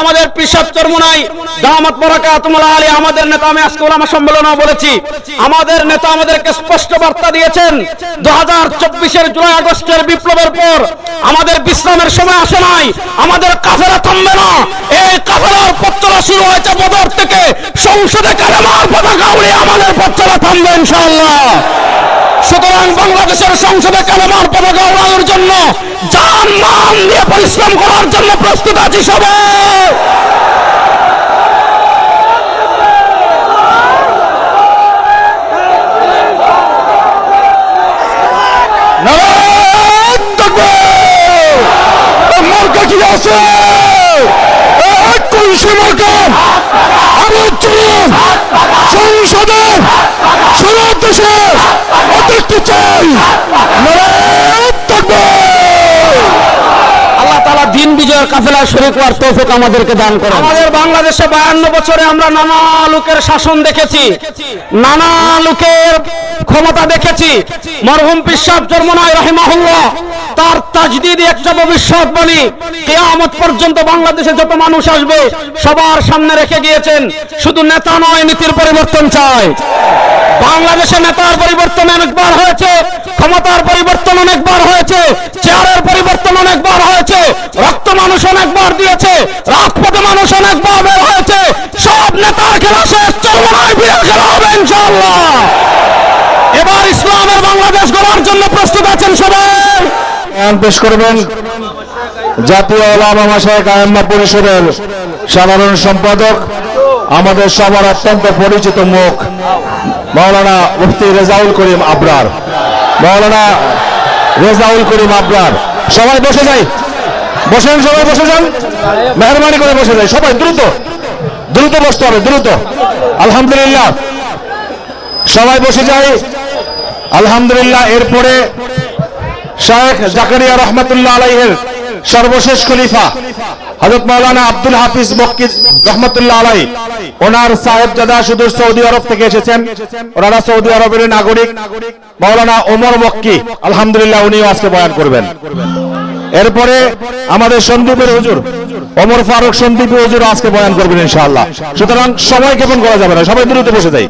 আমাদের পিসাব চরমুনাই, দামাত বরাকাতুল্লাহ আলী, আমাদের নেতা আমি আজকে ওলামা সম্মেলনে বলেছি। আমাদের নেতা আমাদেরকে স্পষ্ট বার্তা দিয়েছেন দু হাজার চব্বিশের জুলাই আগস্টের বিপ্লবের পর আমাদের বিশ্রামের সময় আসে নাই, আমাদের কাফেরা থামবে না। এই কাফেরার পথচলা শুরু হয়েছে বদর থেকে, সংসদে কালেমার পতাকা উড়িয়ে আমাদের পথচলা থামবে ইনশাআল্লাহ। সুতরাং বাংলাদেশের সংসদে কালেমার পতাকা উড়ানোর জন্য জান মান দিয়ে পরিশ্রম করার জন্য প্রস্তুত আছি সবাই। আছে এক কলসি মার্কা আরও চলুন সংসদে সারা দেশে দেখতে চাই তালা দিন বিজয়ের কাফেলায় শরীর হওয়ার তৌফিক আমাদেরকে দান করে আমাদের বাংলাদেশে বায়ান্ন বছরে আমরা নানা লোকের শাসন দেখেছি, নানা লোকের ক্ষমতা দেখেছি। মরহুম পিসাব জন্মনায় রহিমাহুল্লাহ। তার তাজদিদ একটা ভবিষ্যৎবাণী কেয়ামত পর্যন্ত বাংলাদেশে যত মানুষ আসবে, সবার সামনে রেখে গিয়েছেন। শুধু নেতা নয়, নীতির পরিবর্তন চায় বাংলাদেশে নেতার পরিবর্তন অনেকবার হয়েছে, ক্ষমতার পরিবর্তন অনেকবার হয়েছে, চেয়ারের পরিবর্তন অনেকবার হয়েছে, রক্ত মানুষ অনেকবার দিয়েছে, রাজপথে মানুষ অনেকবার বের হয়েছে, সব নেতার খেলা শেষ হবে ইনশাআল্লাহ। এবার ইসলামের বাংলাদেশ গড়ার জন্য প্রস্তুত বয়ান পেশ করবেন জাতীয় ওলামা মাসায়ক আয়াম্মা পরিষদের সাধারণ সম্পাদক, আমাদের সবার অত্যন্ত পরিচিত মুখ মাওলানা মুফতি রেজাউল করিম আবরার। মাওলানা রেজাউল করিম আবরার। সবাই বসে যাই। বসেন, সবাই বসে যান। মেহরবানি করে বসে যাই। সবাই, দ্রুত। দ্রুত বসতে হবে, দ্রুত। আলহামদুলিল্লাহ। সবাই বসে যাই। আলহামদুলিল্লাহ, এরপরে শায়েখ জাকারিয়া রহমতুল্লাহ আলাইহের সর্বশেষ খলিফা হযরত মাওলানা আব্দুল হাফিজ মক্কি রহমতুল্লাহ আলাই। ওনার সাহেবজাদা সুদূর সৌদি আরব থেকে এসেছেন। ওনারা সৌদি আরবের নাগরিক। মাওলানা ওমর মক্কি, আলহামদুলিল্লাহ, উনিও আজকে বয়ান করবেন। এরপরে আমাদের সন্দীপের হুজুর, ওমর ফারুক সন্দীপী হুজুর আজকে বয়ান করবেন ইনশাআল্লাহ। সুতরাং সময় কেমন করা যাবে না? সবাই দ্রুত বসে যাই।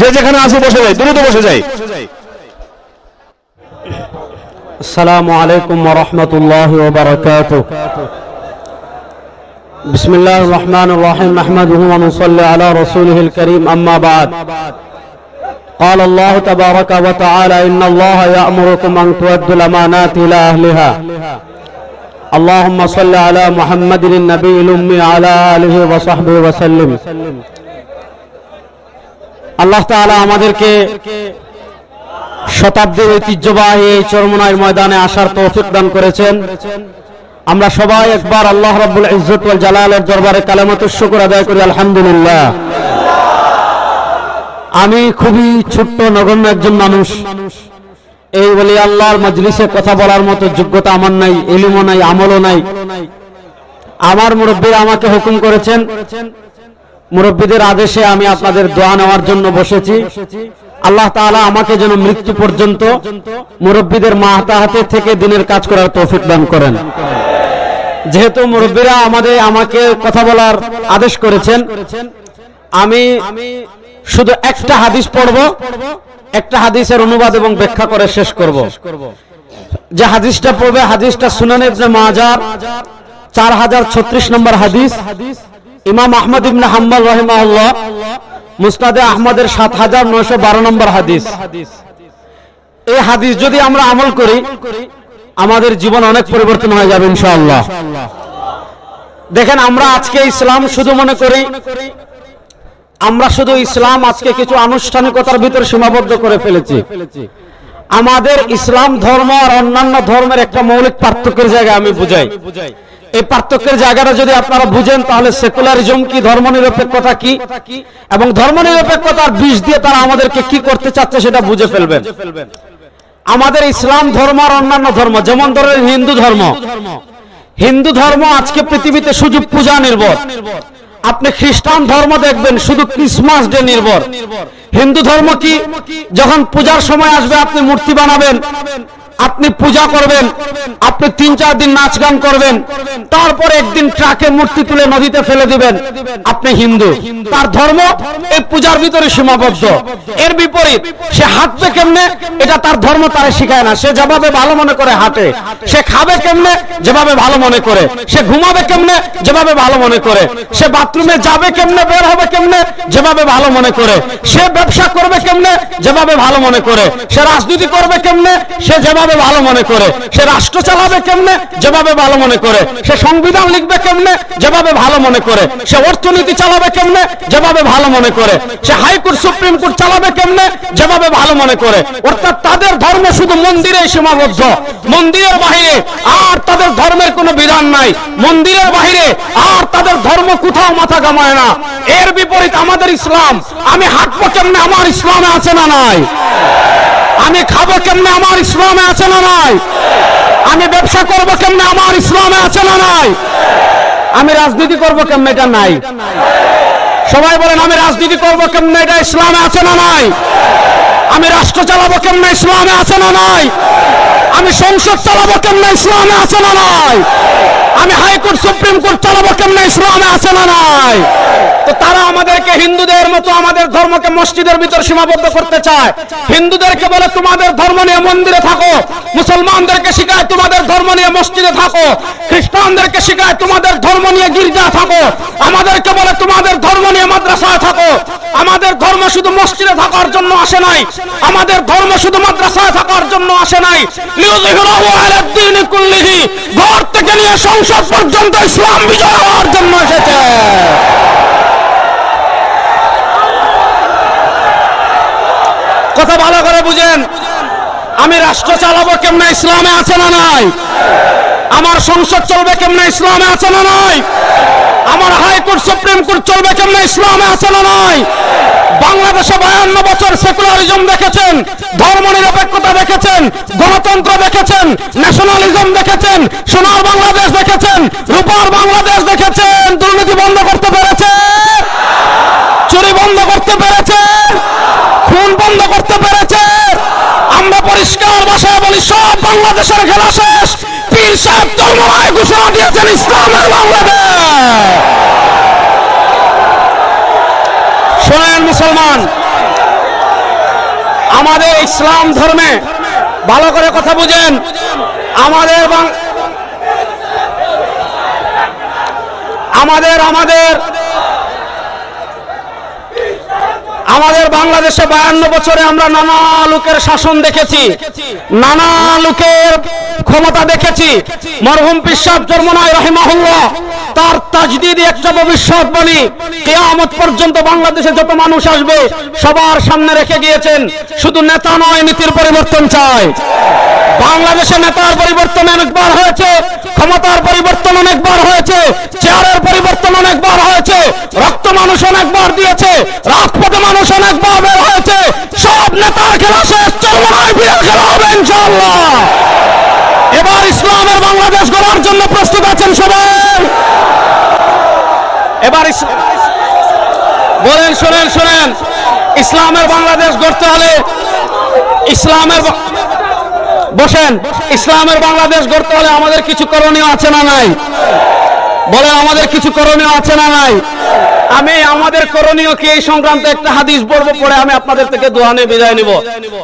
যে যেখানে আছে বসে যাই, দ্রুত বসে যাই। السلام عليكم ورحمة الله وبركاته بسم الله الرحمن الرحيم نحمده ونصلي على رسوله الكريم أما بعد قال الله تبارك وتعالى إن الله يأمركم أن تؤدوا الأمانات إلى أهلها اللهم صل على محمد النبي الأمي على آله وصحبه وسلم আল্লাহ তাআলা আমাদেরকে শতাব্দীর ঐতিহ্যবাহী এই চরমনাইয়ের ময়দানে আসার তৌফিক দান করেছেন। আমরা সবাই একবার আল্লাহ রাব্বুল ইজ্জত ওয়াল জালালের দরবারে কালেমাতুর শুকর আদায় করি, আলহামদুলিল্লাহ। আমি খুবই ছোট্ট নগণ্য একজন মানুষ। এই বলি আল্লাহর মজলিসে কথা বলার মতো যোগ্যতা আমার নাই, এলিমও নাই, আমলও নাই। আমার মুরব্বীরা আমাকে হুকুম করেছেন, মুরব্বীদের আদেশে আমি আপনাদের দোয়া নেওয়ার জন্য বসেছি। আল্লাহ তাআলা আমাকে যেন মৃত্যু পর্যন্ত মুরব্বীদের মাহাতাহাতে থেকে দিনের কাজ করার তৌফিক দান করেন। যেহেতু মুরব্বীরা আমাদের, আমাকে কথা বলার আদেশ করেছেন, আমি শুধু একটা হাদিস পড়ব, একটা হাদিসের অনুবাদ এবং ব্যাখ্যা করে শেষ করব। যে হাদিসটা পড়বে, হাদিসটা সুনান ইবনে মাজার, চার হাজার ছত্রিশ নম্বর হাদিস, ইমাম আহমদ ইবনে হাম্বল রহিমাহুল্লাহ। মুস্তাদে আহমদের সাত হাজার নয়শো বারো নম্বর হাদিস। এই হাদিস যদি আমরা আমল করি, আমাদের জীবন অনেক পরিবর্তন হয়ে যাবে ইনশাআল্লাহ। দেখেন, আমরা আজকে ইসলাম শুধু মনে করি, আমরা শুধু ইসলাম আজকে কিছু আনুষ্ঠানিকতার ভিতরে সীমাবদ্ধ করে ফেলেছি। আমাদের ইসলাম ধর্ম আর অন্যান্য ধর্মের একটা মৌলিক পার্থক্যের জায়গা আমি বুঝাই। এই পার্থক্যের জায়গাটা যদি আপনারা বুঝেন, তাহলে সেকুলারিজম কি, ধর্মনিরপেক্ষতা কি? এবং ধর্মনিরপেক্ষতার বিষ দিয়ে তারা আমাদেরকে কি করতে চাচ্ছে সেটা বুঝে ফেলবেন। আমাদের ইসলাম ধর্ম আর অন্যান্য ধর্ম, যেমন ধরেন হিন্দু ধর্ম। হিন্দু ধর্ম আজকে পৃথিবীতে শুধু পূজা নির্ভর। আপনি খ্রিস্টান ধর্ম দেখবেন, শুধু ক্রিসমাস ডে নির্ভর। হিন্দু ধর্ম কি, যখন পূজার সময় আসবে, আপনি মূর্তি বানাবেন আপনি পূজা করবেন, আপনি তিন চার দিন নাচ গান করবেন, তারপর একদিন ট্রাকে মূর্তি তুলে নদীতে ফেলে দিবেন। আপনি হিন্দু। তার ধর্ম এই পূজার ভিতরে সীমাবদ্ধ। এর বিপরীত, সে হাঁটবে কেমনে? এটা তার ধর্ম, তারা শিখায় না। সে যেভাবে ভালো মনে করে হাঁটে, সে খাবে কেমনে? যেভাবে ভালো মনে করে। সে ঘুমাবে কেমনে? যেভাবে ভালো মনে করে। সে বাথরুমে যাবে কেমনে? বের হবে কেমনে? যেভাবে ভালো মনে করে। সে ব্যবসা করবে কেমনে? যেভাবে ভালো মনে করে। সে রাজনীতি করবে কেমনে? সে যেভাবে ভালো মনে করে, সে রাষ্ট্র চালাবে কেমনে? যেভাবে ভালো মনে করে, সে সংবিধান লিখবে কেমনে? যেভাবে ভালো মনে করে, সে অর্থনীতি চালাবে কেমনে? যেভাবে ভালো মনে করে, সে হাইকোর্ট, সুপ্রিম কোর্ট চালাবে কেমনে? যেভাবে ভালো মনে করে। অর্থাৎ তাদের ধর্ম শুধু মন্দিরে সীমাবদ্ধ। মন্দিরের বাহিরে আর তাদের ধর্মের কোনো বিধান নাই। মন্দিরের বাহিরে আর তাদের ধর্ম কোথাও মাথা কামায় না। এর বিপরীত আমাদের ইসলাম। আমি হাঁটবো কেমনে? আমার ইসলামে আছে না নাই? আমি খাব কেমনে আমার ইসলামে আছে না নাই? আমি ব্যবসা করব কেমনে আমার ইসলামে আছে না নাই? আমি রাজনীতি করব কেমনে এটা নাই? সবাই বলেন, আমি রাজনীতি করব কেমনে এটা ইসলামে আছে না নাই? আমি রাষ্ট্র চালাবো কেমনে ইসলামে আছে না নাই? আমি সংসদ চালাবো কেমনে ইসলামে আছে না নাই? আমি হাইকোর্ট, সুপ্রিম কোর্ট চালাবো কেমনে ইসলামে আছে না নাই? তো তারা আমাদেরকে হিন্দুদের মতো আমাদের ধর্মকে মসজিদের ভিতর সীমাবদ্ধ করতে চায়। হিন্দুদেরকে বলে, তোমাদের ধর্ম নিয়ে মন্দিরে থাকো। মুসলমানদেরকে শিখায় তোমাদের ধর্ম নিয়ে মসজিদে থাকো। খ্রিস্টানদেরকে শিখায় তোমাদের ধর্ম নিয়ে গির্জা থাকো। আমাদেরকে বলে, তোমাদের ধর্ম নিয়ে মাদ্রাসায় থাকো। আমাদের ধর্ম শুধু মসজিদে থাকার জন্য আসে নাই। আমাদের ধর্ম শুধু মাদ্রাসায় থাকার জন্য আসে নাই। ঘর থেকে নিয়ে সংসদ পর্যন্ত ইসলাম বিজয় হওয়ার জন্য এসেছে। কথা ভালো করে বুঝেন। আমি রাষ্ট্র চালাবো কেমনে ইসলামে আছে না নাই? আমার সংসদ চলবে কেমনে ইসলামে আছে না নাই? আমার হাইকোর্ট সুপ্রিম কোর্ট চলবে কেমনে? ইসলামে আছে না নাই? বাংলাদেশে বায়ান্ন বছর সেকুলারিজম দেখেছেন, ধর্ম নিরপেক্ষতা দেখেছেন, গণতন্ত্র দেখেছেন ন্যাশনালিজম দেখেছেন, সোনার বাংলাদেশ দেখেছেন, রূপার বাংলাদেশ দেখেছেন, দুর্নীতি বন্ধ করতে পেরেছে, চুরি বন্ধ করতে পেরেছে, খুন বন্ধ করতে পেরেছে, আমরা পরিষ্কার ভাষায় বলি, সব বাংলাদেশের খেলা শেষ। পীর সাহেব ধর্মরায় ঘোষণা দিয়েছেন ইসলামের বাংলাদেশ। মুসলমান, আমাদের ইসলাম ধর্মে ভালো করে কথা বুঝেন। আমাদের আমাদের আমাদের আমাদের বাংলাদেশে বায়ান্ন বছরে আমরা নানা লোকের শাসন দেখেছি। নানা লোকের ক্ষমতা দেখেছি। মরহুম পিসাব জন্মনায় রহিমাহুল্লাহ। তার তাজদিদ একটা ভবিষ্যৎবাণী কেয়ামত পর্যন্ত বাংলাদেশে যত মানুষ আসবে, সবার সামনে রেখে গিয়েছেন। শুধু নেতা নয়, নীতির পরিবর্তন চায়। বাংলাদেশে নেতার পরিবর্তন অনেকবার হয়েছে, ক্ষমতার পরিবর্তন অনেকবার হয়েছে, চেয়ারের পরিবর্তন অনেকবার হয়েছে, রক্ত মানুষ অনেকবার দিয়েছে, রাজপথে মানুষ অনেকবার বের হয়েছে। সব নেতার খেলা শেষ হবে, ইনশাআল্লাহ এবার ইসলামের বাংলাদেশ গড়ার জন্য প্রস্তুত আছেন সবাই। এবার বলেন, শোনেন শোনেন। ইসলামের বাংলাদেশ গড়তে হলে ইসলামের বসেন, ইসলামের বাংলাদেশ গড়তে হলে আমাদের কিছু করণীয় আছে না নাই? বলে আমাদের কিছু করণীয় আছে না নাই? আমি, আমাদের করণীয় কি? এই সংক্রান্ত একটা হাদিস বলব পরে আমি আপনাদের থেকে দোয়া নিয়ে বিদায় নিব।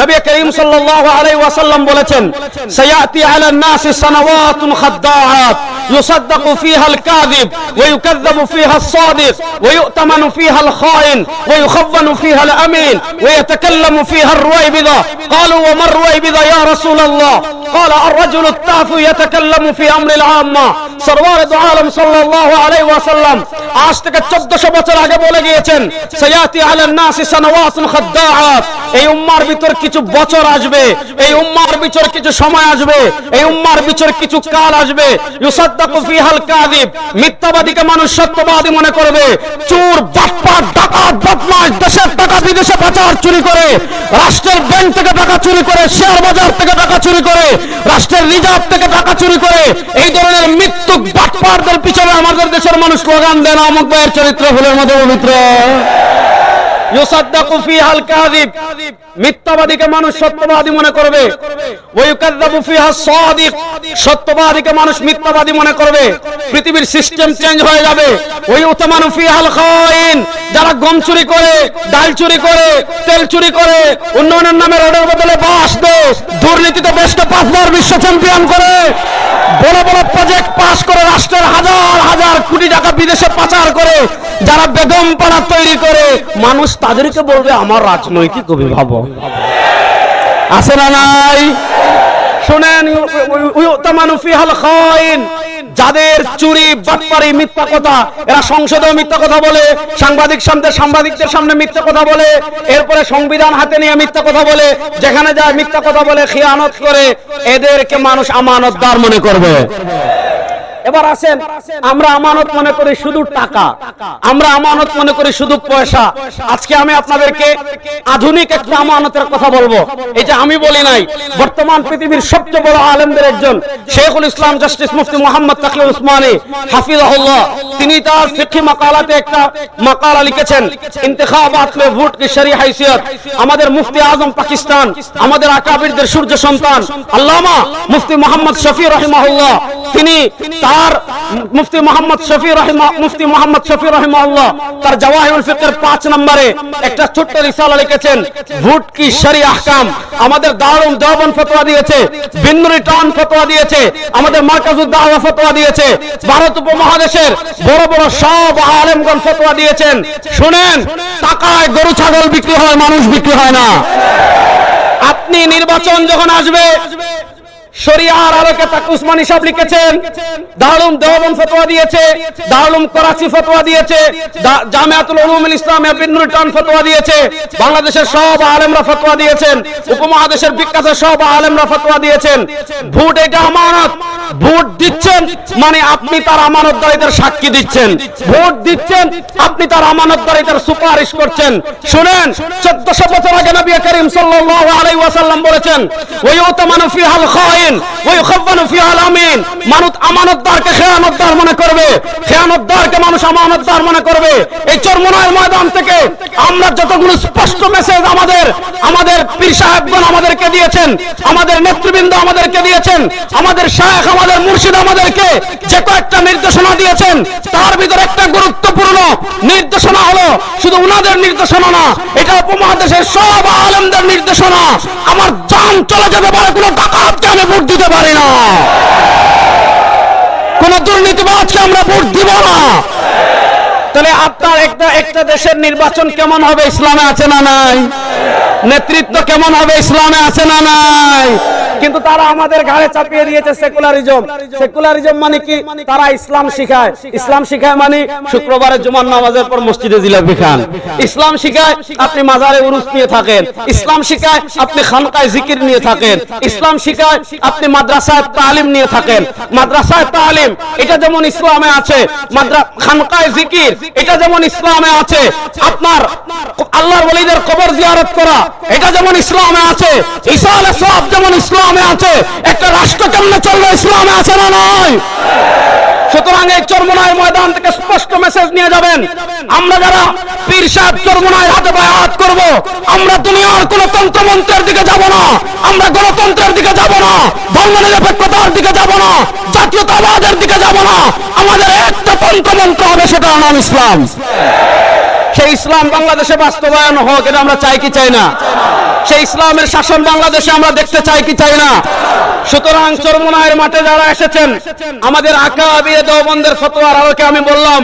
নবী করিম সাল্লাল্লাহু আলাইহি ওয়াসাল্লাম বলেছেন, সায়াতি আলা নাসি সানাওয়াতুন খাদ্দাআত। يصدق فيها الكاذب ويكذب فيها الصادق ويؤتمن فيها الخائن ويخون فيها الأمين ويتكلم فيها الرويبضة قالوا وما الرويبضة يا رسول الله قال الرجل التافه يتكلم في أمر العامة সরওয়ার দু আলম সাল্লাল্লাহু আলাইহি ওয়াসাল্লাম আজ থেকে 1400 বছর আগে বলে গিয়েছেন সায়াতি আলান নাসি সানাওয়াতুন খাদ্দাআত এই উম্মার ভিতর কিছু বছর আসবে এই উম্মার ভিতর কিছু সময় আসবে এই উম্মার ভিতর কিছু কাল আসবে করবে। চোর করে, রাষ্ট্রের ব্যাংক থেকে টাকা চুরি করে, শেয়ার বাজার থেকে টাকা চুরি করে, রাষ্ট্রের থেকে টাকা চুরি করে, এই ধরনের মৃত্যু পিছনে আমাদের দেশের মানুষ স্লোগান দেন অমুক ভাইয়ের চরিত্র ফুলের মতো পবিত্র। ইউসাদ্দাকু ফিহাল কাযিব। মিথ্যাবাদীকে মানুষ সত্যবাদী মনে করবে। ওয়া ইউকাযযাবু ফিহা সাদিক। সত্যবাদীকে মানুষ মিথ্যাবাদী মনে করবে। পৃথিবীর সিস্টেম চেঞ্জ হয়ে যাবে। ওই উতমানু ফিহাল খাইন যারা গম চুরি করে, ডাল চুরি করে, তেল চুরি করে, উন্নয়নের নামে রোডের বদলে বাস দেয়। দুর্নীতিতে দেশকে পাঁচবার বিশ্ব চ্যাম্পিয়ন করে বড় বড় প্রজেক্ট পাস করে রাষ্ট্রের হাজার হাজার কোটি টাকা বিদেশে পাচার করে যারা বেগম পাড়া তৈরি করে, মানুষ তাদেরকে বলবে, আমার রাজনৈতিক অভিভাবক। আছে না নাই? শুনেন যাদের চুরি মিথ্যা কথা, এরা সংসদে মিথ্যা কথা বলে, সাংবাদিক সামনে, সাংবাদিকদের সামনে মিথ্যা কথা বলে, এরপরে সংবিধান হাতে নিয়ে মিথ্যা কথা বলে, যেখানে যায় মিথ্যা কথা বলে, খিয়ানত করে, এদেরকে মানুষ আমানতদার মনে করবে। এবার আসেন, আমরা আমানত মনে করি শুধু টাকা। আমরা আমানত মনে করি শুধু পয়সা। আজকে আমি আপনাদেরকে আধুনিক একটা আমানতের কথা বলব। এই যে আমি বলি নাই, বর্তমান পৃথিবীর সবচেয়ে বড় আলেমদের একজন, শেখুল ইসলাম জাস্টিস মুফতি মোহাম্মদ তাকলিউল উসমানী, হাফিজাহুল্লাহ। তিনি তার ফিকহি মাকালাতে একটা মাকালা লিখেছেন, ইন্তেখাবাত মে ভোট কি শরী হাইসিয়ত। আমাদের মুফতি আজম পাকিস্তান, আমাদের আকাবিরদের সূর্য সন্তান, আল্লামা মুফতি মোহাম্মদ শফি রহিমাহুল্লাহ। তিনি তার মুফতি মোহাম্মদ শফি রহিমা, মুফতি মোহাম্মদ শফি রহিমাহুল্লাহ, তার জাওয়াহিরুল ফিকর 5 নম্বরে একটা ছোট্ট রিসালা লিখেছেন, ভোট কি শরী আহকাম? আমাদের দারুম দেওবন্দ ফতোয়া দিয়েছে ফতোয়া দিয়েছে, আমাদের ফতোয়া দিয়েছে, ভারত উপমহাদেশের বড় বড় সব আলেমগণ ফতোয়া দিয়েছেন। শুনেন, টাকায় গরু, ছাগল বিক্রি হয়, মানুষ বিক্রি হয় না। আপনি নির্বাচন যখন আসবে শরিয়ার আলোকে তাকে লিখেছেন দারুম দেওবন্দ ফতোয়া দিয়েছে দারুম করাচি ফতোয়া দিয়েছে উলুমুল ইসলাম টান ফতোয়া দিয়েছে, বাংলাদেশের সব আলেমরা ফতোয়া দিয়েছেন, উপমহাদেশের বিখ্যাত সব আলেমরা ফতোয়া দিয়েছেন। ভোট এটা আমানত, ভোট দিচ্ছেন মানে আপনি তার আমানতদারিতার সাক্ষী দিচ্ছেন। ভোট দিচ্ছেন, আপনি তার আমানতদারিতার সুপারিশ করছেন। শুনেন 1400 বছর আগে নবী করিম সাল্লাল্লাহু আলাইহি ওয়াসাল্লাম বলেছেন ওই উতমানু ফিহাল খাইন ওই খব্বানু ফিহাল আমিন। মানুষ আমানতদারকে খেয়ানতদার মনে খেয়ানতদারকে নির্দেশনা দিয়েছেন, তার ভিতরে একটা গুরুত্বপূর্ণ নির্দেশনা হলো শুধু উনাদের নির্দেশনা না, এটা উপমহাদেশের সব আলেমদের নির্দেশনা। আমার জান চলে যেতে পারে, কোনো ডাকাতকে আমি ভোট দিতে পারি না। কোন দুর্নীতিবাজকে আমরা ভোট দিব না। তাহলে আপনার একটা একটা দেশের নির্বাচন কেমন হবে, ইসলামে আছে না নাই? নেতৃত্ব কেমন হবে, ইসলামে আছে না নাই? কিন্তু তারা আমাদের ঘাড়ে চাপিয়ে দিয়েছে সেকুলারিজম সেকুলারিজম মানে কি? তারা ইসলাম শিখায়। ইসলাম শিখায় মানে শুক্রবারে জুমার নামাজের পর মসজিদে জিলাপি খান। ইসলাম শিখায় আপনি মাজারে উরুস নিয়ে থাকেন। ইসলাম শিখায় আপনি খানকায় জিকির নিয়ে থাকেন। ইসলাম শিখায় আপনি মাদ্রাসায় তালিম নিয়ে থাকেন। মাদ্রাসায় তালিম, এটা যেমন ইসলামে আছে, মাদ্রা, খানকায় জিকির, এটা যেমন ইসলামে আছে। আপনার আল্লাহর ওলিদের কবর জিয়ারত করা, এটা যেমন ইসলামে আছে। ঈসা আলাইহিস যেমন ইসলামে আছে? একটা রাষ্ট্র কেমনে চলবে? ইসলামে আছে না নয় সুতরাং এই চরমনায় ময়দান থেকে স্পষ্ট মেসেজ নিয়ে যাবেন। আমরা যারা পীর সাহেব চরমনায় হাতে পায়ে হাত করব, আমরা দুনিয়ার কোন তন্ত্রমন্ত্রের দিকে যাব না। আমরা গণতন্ত্রের দিকে যাব না। ধর্ম নিরপেক্ষতার দিকে যাব না। জাতীয়তাবাদের দিকে যাব না। আমাদের একটা তন্ত্রমন্ত্র হবে, সেটার নাম ইসলাম। সেই ইসলাম বাংলাদেশে বাস্তবায়ন হোক, এটা আমরা চাই কি চাই না? সেই ইসলামের শাসন বাংলাদেশে আমরা দেখতে চাই কি চাই না? সুতরাং চরমনায়ের মাঠে যারা এসেছেন, আমাদের আকা বিয়ে দেওবন্দের ফতোয়ার আলোকে আমি বললাম,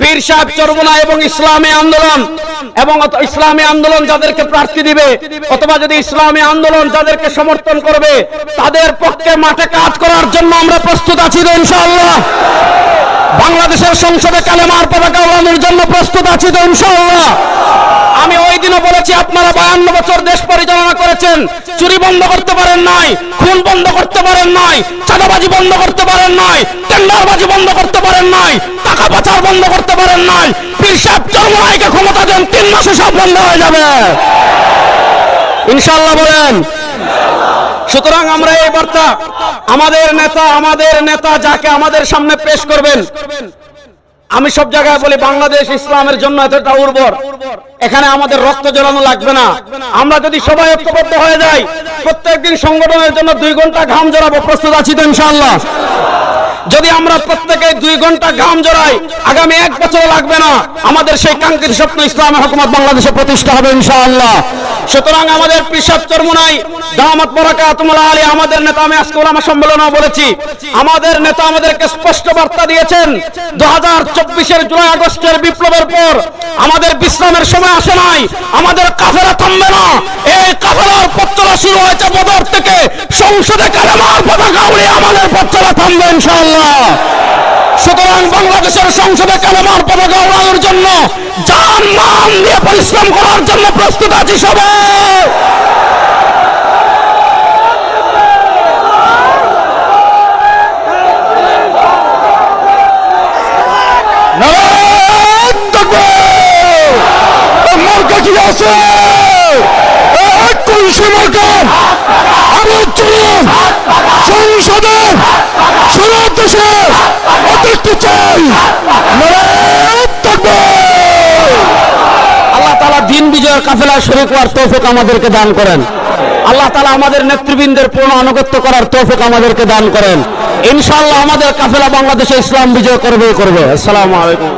পীর সাহেব চরমনা এবং ইসলামী আন্দোলন, এবং ইসলামী আন্দোলন যাদেরকে প্রার্থী দিবে, অথবা যদি ইসলামী আন্দোলন যাদেরকে সমর্থন করবে, তাদের পক্ষে মাঠে কাজ করার জন্য আমরা প্রস্তুত আছি ইনশাআল্লাহ। বাংলাদেশের সংসদে কালেমার পতাকা প্রস্তুত তো ইনশাআল্লাহ। আমি ওই দিনও বলেছি, আপনারা বায়ান্ন বছর দেশ পরিচালনা করেছেন। চুরি বন্ধ করতে পারেন নাই, খুন বন্ধ করতে পারেন নাই, চাঁদাবাজি বন্ধ করতে পারেন নাই, টেন্ডারবাজি বন্ধ করতে পারেন নাই, টাকা পাচার বন্ধ করতে পারেন নাই, পীর সাহেব চরমনাইকে ক্ষমতা দেন, তিন মাসে সব বন্ধ হয়ে যাবে। ইনশাআল্লাহ বলেন। সুতরাং আমরা এই বার্তা আমাদের নেতা আমাদের নেতা যাকে আমাদের সামনে পেশ করবেন আমি সব জায়গায় বলি, বাংলাদেশ ইসলামের জন্য এতটা উর্বর। এখানে আমাদের রক্ত জড়ানো লাগবে না। আমরা যদি সবাই ঐক্যবদ্ধ হয়ে যাই, প্রত্যেকদিন সংগঠনের জন্য দুই ঘণ্টা ঘাম জড়াবো। প্রস্তুত আছি তো ইনশাআল্লাহ। যদি আমরা প্রত্যেকে দুই ঘণ্টা ঘাম জড়াই, আগামী এক বছর লাগবে না। আমাদের সেই কাঙ্ক্ষিত স্বপ্ন ইসলামী হুকুমত বাংলাদেশে প্রতিষ্ঠা হবে ইনশাআল্লাহ। সুতরাং আমাদের পিসাব চরমুনাই, দামাত বরাকাতুমুল্লাহ আলী, আমাদের নেতা আমি আজকে ওলামা সম্মেলনেও বলেছি, আমাদের নেতা আমাদেরকে স্পষ্ট বার্তা দিয়েছেন, দু হাজার চব্বিশের জুলাই আগস্টের বিপ্লবের পর আমাদের বিশ্রামের সময় আসে নাই। আমাদের কাফেরা থামবে না। এই কাফেরার পথ চলা শুরু হয়েছে বদর থেকে। সংসদে কালেমার পতাকা উড়িয়ে আমাদের পথ চলা থামবে ইনশাআল্লাহ। সুতরাং বাংলাদেশের সংসদে কালেমার পতাকা উড়ানোর জন্য যান মান দিয়ে পরিশ্রম করার জন্য প্রস্তুত আছি সবাই। আছে আল্লাহ তালা দিন বিজয়ের কাফেলায় শরীক হওয়ার তৌফিক আমাদেরকে দান করেন। আল্লাহ তালা আমাদের নেতৃবৃন্দের পূর্ণ আনুগত্য করার তৌফিক আমাদেরকে দান করেন। ইনশাআল্লাহ আমাদের কাফেলা বাংলাদেশে ইসলাম বিজয় করবে করবে। আসসালামু আলাইকুম।